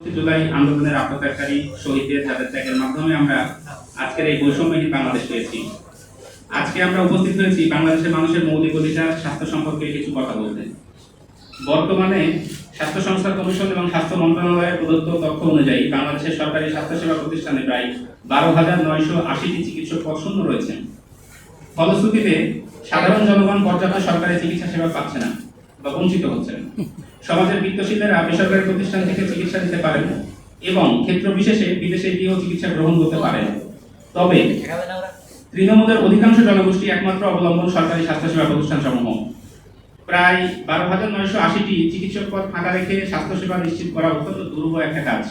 জুলাই আন্দোলনের আত্মত্যাগকারী শহীদদের যাদের ত্যাগের মাধ্যমে আমরা আজকের এই বৈষম্যহীন বাংলাদেশ পেয়েছি। আজকে আমরা উপস্থিত হয়েছি বাংলাদেশের মানুষের মৌলিক অধিকার, স্বাস্থ্য সম্পর্কে কিছু কথা বলতে। বর্তমানে স্বাস্থ্য সংস্থা কমিশন এবং স্বাস্থ্য মন্ত্রণালয়ের প্রদত্ত তথ্য অনুযায়ী বাংলাদেশের সরকারি স্বাস্থ্যসেবা প্রতিষ্ঠানে প্রায় বারো হাজার নয়শো আশিটি চিকিৎসক পদ শূন্য রয়েছে। ফলশ্রুতিতে সাধারণ জনগণ পর্যাপ্ত সরকারি চিকিৎসা সেবা পাচ্ছে না। বা বঞ্চিত হচ্ছেন। সমাজের বিত্তশীলেরা বেসরকারি প্রতিষ্ঠান থেকে চিকিৎসা নিতে পারেন এবং ক্ষেত্র বিশেষে বিদেশে গিয়েও চিকিৎসা গ্রহণ করতে পারেন। তবে তৃণমূলের অধিকাংশ জনগোষ্ঠী একমাত্র অবলম্বন সরকারি স্বাস্থ্যসেবা প্রতিষ্ঠান সমূহ প্রায় বারো হাজার নয়শো আশিটি চিকিৎসক পদ ফাঁকা রেখে স্বাস্থ্যসেবা নিশ্চিত করা অত্যন্ত দুর্বহ একটা কাজ।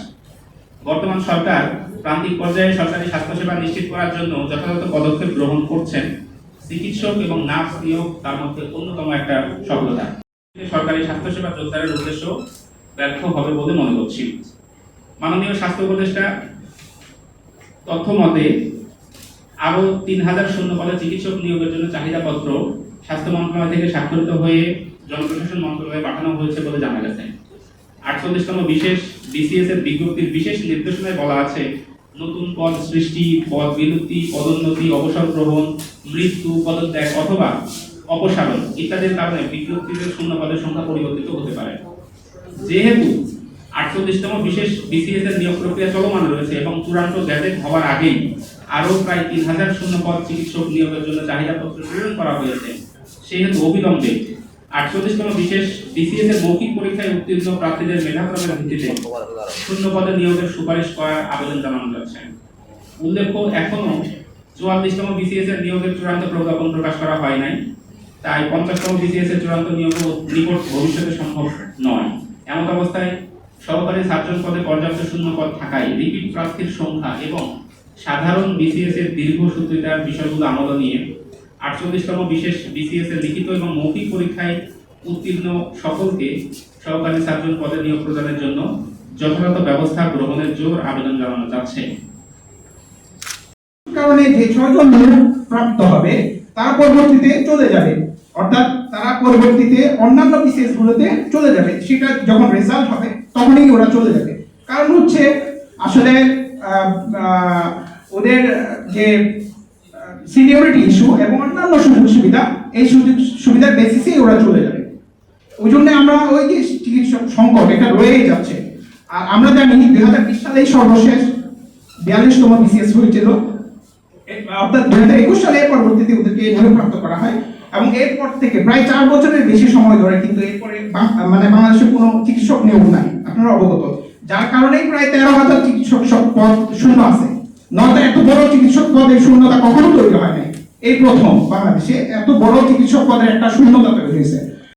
বর্তমান সরকার প্রান্তিক পর্যায়ে সরকারি স্বাস্থ্যসেবা নিশ্চিত করার জন্য যথাযথ পদক্ষেপ গ্রহণ করছেন। চিকিৎসক এবং নার্স নিয়োগ তার মধ্যে অন্যতম একটা সফলতা। সরকারি স্বাস্থ্যসেবা জোরদারের উদ্দেশ্য ব্যর্থ হবে বলে মনে করছি। মাননীয় স্বাস্থ্য উপদেষ্টা তথ্য মতে আরও তিন হাজার শূন্য পদে চিকিৎসক নিয়োগের জন্য চাহিদাপত্র স্বাস্থ্য মন্ত্রণালয় থেকে স্বাক্ষরিত হয়ে জনপ্রশাসন মন্ত্রণালয়ে পাঠানো হয়েছে বলে জানা গেছে। আটচল্লিশতম বিশেষ বিসিএস এর বিজ্ঞপ্তির বিশেষ নির্দেশনায় বলা আছে, নতুন পদ সৃষ্টি, পদ বিলুপ্তি, পদোন্নতি, অবসর গ্রহণ, মৃত্যু, পদত্যাগ অথবা অপসারণ ইত্যাদির কারণে বিজ্ঞপ্তিতে শূন্য পদের সংখ্যা পরিবর্তিত হতে পারে। যেহেতু আটচল্লিশতম বিশেষ বিসিএস এর নিয়োগ প্রক্রিয়া চলমান রয়েছে এবং চূড়ান্ত গ্যাজেট হওয়ার আগেই আরও প্রায় তিন হাজার শূন্য পদ চিকিৎসক নিয়োগের জন্য চাহিদাপত্র প্রেরণ করা হয়েছে। সেহেতু অবিলম্বে আটচল্লিশতম বিশেষ বিসিএস এর মৌখিক পরীক্ষায় উত্তীর্ণ প্রার্থীদের মেধাক্রমের ভিত্তিতে শূন্য পদে নিয়োগের সুপারিশ করার আবেদন জানানো যাচ্ছে। উল্লেখ্য এখনও চুয়াল্লিশতম বিসিএস এর নিয়োগের চূড়ান্ত প্রজ্ঞাপন প্রকাশ করা হয় নাই। তাই পঞ্চাশতম বিসিএস এর চূড়ান্ত নিয়োগ নিকট ভবিষ্যতে সম্ভব নয়। এমন অবস্থায় সহকারী সার্জন পদে পর্যাপ্ত শূন্য পদ থাকায় রিপিট প্রার্থীর সংখ্যা এবং সাধারণ বিসিএস এর দীর্ঘসূত্রিতার বিষয়গুলো আমল নিয়ে আটচল্লিশতম বিশেষ বিসিএস এর লিখিত এবং মৌখিক পরীক্ষায় উত্তীর্ণ সকলকে সহকারী সার্জন পদে নিয়োগ প্রদানের জন্য যথাযথ ব্যবস্থা গ্রহণের জোর আবেদন জানানো যাচ্ছে। কারণে যে ছয়জন নিয়োগ প্রাপ্ত হবে তারা পরবর্তীতে চলে যাবে। অর্থাৎ তারা পরবর্তীতে অন্যান্য বিসিএস গুলোতে চলে যাবে। সেটা যখন রেজাল্ট হবে, তখনই ওরা চলে যাবে। কারণ হচ্ছে, আসলে ওদের যে সিনিয়রিটি ইস্যু এবং অন্যান্য সুযোগ সুবিধা, এই সুযোগ সুবিধার বেসিসেই ওরা চলে যাবে। ওই জন্য আমরা ওই যে চিকিৎসক সংকট এটা রয়েই যাচ্ছে। আর আমরা জানি, দুই হাজার বিশ সালেই সর্বশেষ বিয়াল্লিশতম বিসিএস হয়েছিল। সালে পরবর্তীতে ওদেরকে নিয়োগপ্রাপ্ত করা হয় এবং এরপর থেকে প্রায় চার বছরের বেশি সময় ধরে কিন্তু এরপরে মানে বাংলাদেশে কোনো চিকিৎসক নিয়োগ নাই। আপনারা অবগত। যার কারণেই প্রায় তেরো হাজার চিকিৎসক সব পদ শূন্য আছে। নয়তো এত বড় চিকিৎসক পদের শূন্যতা কখনো তৈরি হয় নাই। এই প্রথম বাংলাদেশে এত বড় চিকিৎসক পদের একটা শূন্যতা তৈরি হয়েছে।